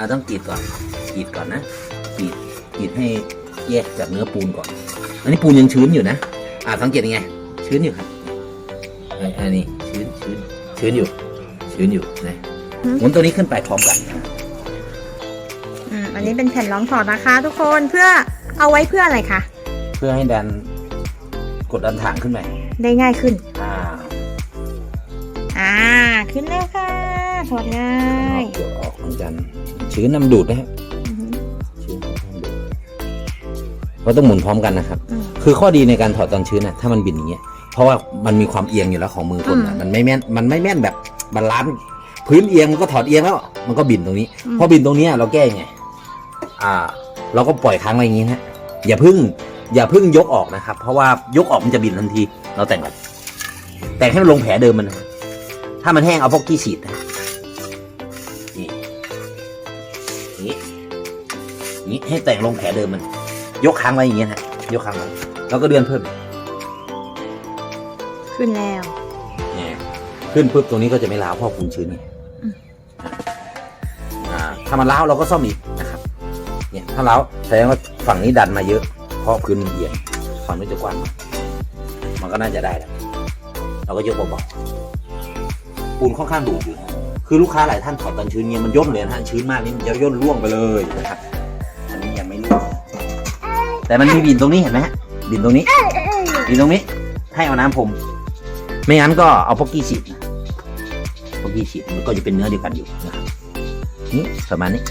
อะต้องกรีดก่อนกรีดก่อนนะกรีดกรีดให้แยกจากเนื้อปูนก่อน อันนี้ปูนยังชื้นอยู่นะ อ่าสังเกตยังไง ชื้นอยู่ครับอันอันนี้ชื้นชื้นชื้นอยู่ ชื้นอยู่นะหมุนตัวนี้ขึ้นไปพร้อมกันอืมอันนี้เป็นแผ่นรองถอดนะคะ ทุกคนเพื่อเอาไว้เพื่ออะไรคะ เพื่อให้ดันกดดันถังขึ้นไปได้ง่ายขึ้น อ่า อ่า ขึ้นแล้วค่ะถอดง่าย เกี่ยวออกเหมือนกันชื้นน้ำดูดนะครับอือหือชื้นน้ำดูดเราต้องหมุนพร้อมกันนะครับอืมคือข้อดีในการถอดตอนชื้นน่ะถ้ามันบินอย่างเงี้ยเพราะว่ามันมีความเอียงอยู่แล้วของมือคนน่ะอืมมันไม่แม่นมันไม่แม่นแบบบาลานซ์พื้นเอียงมันก็ถอดเอียงแล้ว มันก็บินตรงนี้อืมพอบินตรงเนี้ยเราแก้ยังไงอ่า เราก็ปล่อยค้างไว้อย่างงี้นะอย่าเพึ่ง อย่าเพึ่งยกออกนะครับ เพราะว่ายกออกมันจะบินทันที เราแต่งก่อนแต่งให้มันลงแผลเดิมมันนะถ้ามันแห้งเอาพวกกี้ฉีดนะ นี่ให้แต่งลงแผลเดิมมัน ยกค้างไว้อย่างเงี้ยฮะยกค้างไว้แล้วก็เดือนเพิ่มขึ้นแล้ว เนี่ยขึ้นปุ๊บตรงนี้ก็จะไม่ร้าวเพราะคุณชื้นไงอืม อ่าถ้ามันร้าวเราก็ซ่อมอีกนะครับ เนี่ยถ้าร้าวแสดงว่าฝั่งนี้ดันมาเยอะ เพราะพื้นมันเอียงฝั่งนี้จะกว้างมากมันก็น่าจะได้แล้วเราก็ยกเบาๆปูนค่อนข้างดูดอยู่นะคือลูกค้าหลายท่านถอดตอนชื้นเนี่ยมันย่นเลยนะฮะชื้นมากนี่มันจะย่นร่วงไปเลยนะครับ แต่มันมีบินตรงนี้เห็นไหมฮะบินตรงนี้บินตรงนี้ ให้เอาน้ำพรมไม่งั้นก็เอาพวกกี้ฉีดนะพวกกี้ฉีดมันก็จะเป็นเนื้อเดียวกันอยู่นะครับนี่ประมาณนี้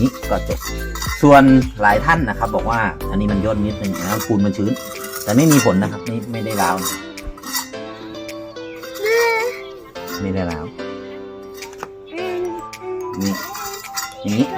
นี่ก็จบส่วนหลายท่านนะครับ บอกว่าอันนี้มันย่นนิดนึงนะปูนมันชื้น แต่ไม่มีผลนะครับไม่ไม่ได้ร้าวนะไม่ได้ร้าวนี่อย่างนี้